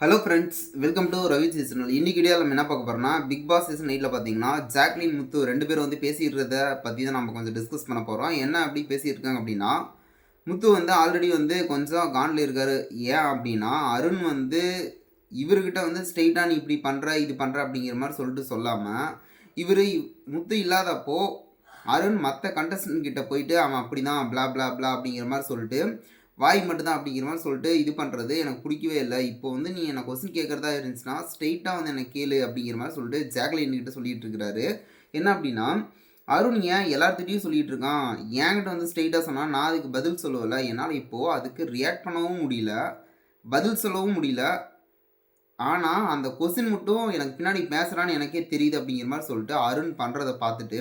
Hello friends welcome to Ravi seasonal இன்னைக்கு video நம்ம என்ன பார்க்க போகிறோம்னா பிக் பாஸ் சீசன் எயிட்டில் பார்த்தீங்கன்னா ஜாக்லின் முத்து ரெண்டு பேரும் வந்து பேசிடுறத பற்றி தான் நம்ம கொஞ்சம் டிஸ்கஸ் பண்ண போகிறோம் என்ன அப்படி பேசியிருக்காங்க அப்படின்னா முத்து வந்து ஆல்ரெடி வந்து கொஞ்சம் காண்டில் இருக்காரு. ஏன் அப்படின்னா அருண் வந்து இவர்கிட்ட வந்து ஸ்ட்ரெயிட்டாக நீ இப்படி பண்ணுற இது பண்ணுற அப்படிங்கிற மாதிரி சொல்லிட்டு சொல்லாமல் இவர் முத்து இல்லாதப்போ அருண் மற்ற கண்டஸ்டன்ட் கிட்ட போயிட்டு அவன் அப்படி தான் பிளா பிளா பிளா அப்படிங்கிற மாதிரி சொல்லிட்டு வாய் மட்டும்தான் அப்படிங்கிற மாதிரி சொல்லிட்டு இது பண்ணுறது எனக்கு பிடிக்கவே இல்லை. இப்போ வந்து நீ என்னை கொஸ்டின் கேட்குறதா இருந்துச்சுன்னா ஸ்ட்ரெயிட்டாக வந்து எனக்கு கேளு அப்படிங்கிற மாதிரி சொல்லிட்டு ஜாக்லின் கிட்ட சொல்லிட்டு இருக்கிறாரு. என்ன அப்படின்னா அருண் ஏன் எல்லாத்துட்டையும் சொல்லிட்டு இருக்கான்? என்கிட்ட வந்து ஸ்ட்ரெயிட்டாக சொன்னால் நான் அதுக்கு பதில் சொல்லவில்ல என்னால் இப்போது அதுக்கு ரியாக்ட் பண்ணவும் முடியல. பதில் சொல்லவும் முடியல. ஆனால் அந்த கொஸ்டின் மட்டும் எனக்கு பின்னாடி பேசுகிறான்னு எனக்கே தெரியுது அப்படிங்கிற மாதிரி சொல்லிட்டு அருண் பண்ணுறதை பார்த்துட்டு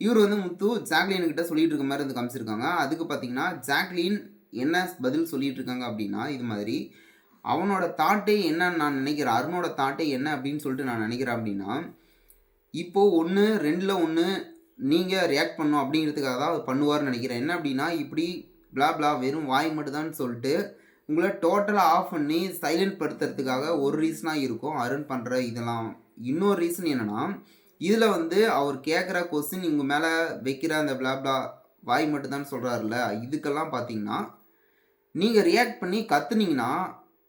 இவர் வந்து முத்து ஜாக்லின் கிட்ட சொல்லிட்டு இருக்க மாதிரி வந்து காமிச்சிருக்காங்க. அதுக்கு பார்த்தீங்கன்னா ஜாக்லின் என்ன பதில் சொல்லிட்டு இருக்காங்க அப்படின்னா இது மாதிரி அவனோட தாட்டே என்னன்னு நான் நினைக்கிறேன். அருணோட தாட்டே என்ன அப்படின்னு சொல்லிட்டு நான் நினைக்கிறேன் அப்படின்னா இப்போது ஒன்று ரெண்டில் ஒன்று நீங்கள் ரியாக்ட் பண்ணும் அப்படிங்கிறதுக்காக தான் அது பண்ணுவார்னு நினைக்கிறேன். என்ன அப்படின்னா இப்படி பிளா பிளா வெறும் வாய் மட்டும்தான் சொல்லிட்டு உங்களை டோட்டலாக ஆஃப் பண்ணி சைலண்ட் படுத்துறதுக்காக ஒரு ரீசனாக இருக்கும் அருண் பண்ணுற இதெல்லாம். இன்னொரு ரீசன் என்னென்னா இதில் வந்து அவர் கேட்குற கொஸ்டின் இவங்க மேலே வைக்கிற அந்த பிளா பிளா வாய் மட்டும்தான் சொல்கிறாருல்ல இதுக்கெல்லாம் பார்த்தீங்கன்னா நீங்கள் ரியாக்ட் பண்ணி கத்துனீங்கன்னா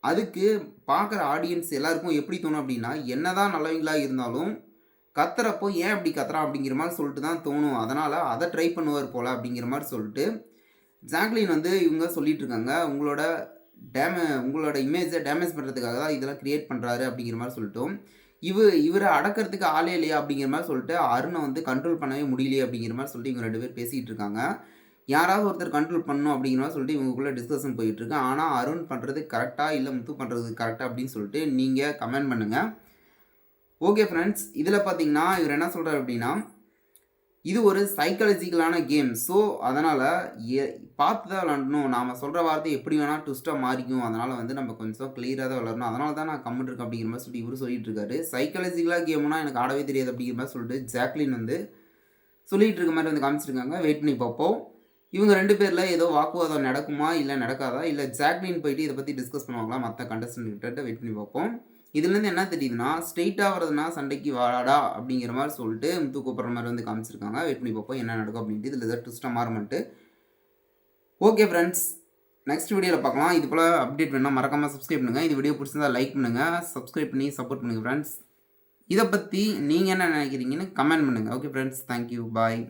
அதுக்கு பார்க்குற ஆடியன்ஸ் எல்லாருக்கும் எப்படி தோணும் அப்படின்னா என்னதான் நல்லவங்களா இருந்தாலும் கத்துறப்போ ஏன் இப்படி கத்துறான் அப்படிங்கிற மாதிரி சொல்லிட்டு தான் தோணும். அதனால் அதை ட்ரை பண்ணுவார் போல் அப்படிங்கிற மாதிரி சொல்லிட்டு ஜாக்லின் வந்து இவங்க சொல்லிட்டு இருக்காங்க. உங்களோட டேமே உங்களோட இமேஜை டேமேஜ் பண்ணுறதுக்காக தான் இதெல்லாம் க்ரியேட் பண்ணுறாரு அப்படிங்கிற மாதிரி சொல்லிட்டோம். இவ இவரை அடக்கிறதுக்கு ஆளே இல்லையா அப்படிங்கிற மாதிரி சொல்லிட்டு அருணை வந்து கண்ட்ரோல் பண்ணவே முடியலையே அப்படிங்கிற மாதிரி சொல்லிட்டு இவங்க ரெண்டு பேர் பேசிகிட்டு இருக்காங்க. யாராவது ஒருத்தர் கண்ட்ரோல் பண்ணணும் அப்படிங்கிற மாதிரி சொல்லிட்டு இவங்களுக்குள்ள டிஸ்கஷன் போயிட்டு இருக்கு ஆனால் அருண் பண்ணுறது கரெக்டாக இல்லை முத்து பண்ணுறது கரெக்டாக அப்படின்னு சொல்லிட்டு நீங்கள் கமெண்ட் பண்ணுங்கள் ஓகே ஃப்ரெண்ட்ஸ் இதில் பார்த்தீங்கன்னா இவர் என்ன சொல்கிறார் அப்படின்னா இது ஒரு சைக்காலஜிக்கலான கேம் ஸோ அதனால் ஏ பார்த்து தான் விளாண்டணும் நாம் சொல்கிற வார்த்தை எப்படி வேணால் ட்விஸ்ட்டாக மாறிக்கும். அதனால் வந்து நம்ம கொஞ்சம் கிளியராக தான் விளாடணும் அதனால தான் நான் கமெண்ட் இருக்கேன் அப்படிங்கிற மாதிரி சொல்லிட்டு இவர் சொல்லிட்டு இருக்காரு. சைக்காலஜிக்கலாக கேம்னா எனக்கு ஆடவே தெரியாது அப்படிங்கிற மாதிரி சொல்லிட்டு ஜாக்லின் வந்து சொல்லிகிட்டு இருக்க மாதிரி வந்து காமிச்சிருக்காங்க. வெயிட் பண்ணி பார்ப்போம். இவங்க ரெண்டு பேரில் ஏதோ வாக்குவாதம் நடக்குமா இல்லை நடக்காதா இல்லை ஜாக்லின் போயிட்டு இதை பற்றி டிஸ்கஸ் பண்ணுவாங்களா மற்ற கண்டஸ்டன்ட்கிட்ட வெயிட் பண்ணி பார்ப்போம். இதுலேருந்து என்ன தெரியுதுன்னா ஸ்ட்ரெயிட்டாக வரதுனா சண்டைக்கு வாடா அப்படிங்கிற மாதிரி சொல்லிட்டு முத்து கூப்பிட்ற மாதிரி வந்து காமிச்சிருக்காங்க. வெயிட் பண்ணி பார்ப்போம் என்ன நடக்கும் அப்படின்ட்டு. இதில் ஏதாவது ட்விஸ்ட்டாக மாறுமெண்ட்டு ஓகே ஃப்ரெண்ட்ஸ் நெக்ஸ்ட் வீடியோவில் பார்க்கலாம். இது போல் அப்டேட் வேணால் மறக்காமல் சப்ஸ்கிரைப் பண்ணுங்கள் இந்த வீடியோ பிடிச்சிருந்தா லைக் பண்ணுங்கள் சப்ஸ்கிரைப் பண்ணி சப்போர்ட் பண்ணுங்கள் ஃப்ரெண்ட்ஸ் இதை பற்றி நீங்கள் என்ன நினைக்கிறீங்கன்னு கமெண்ட் பண்ணுங்கள் ஓகே ஃப்ரெண்ட்ஸ் தேங்க்யூ பாய்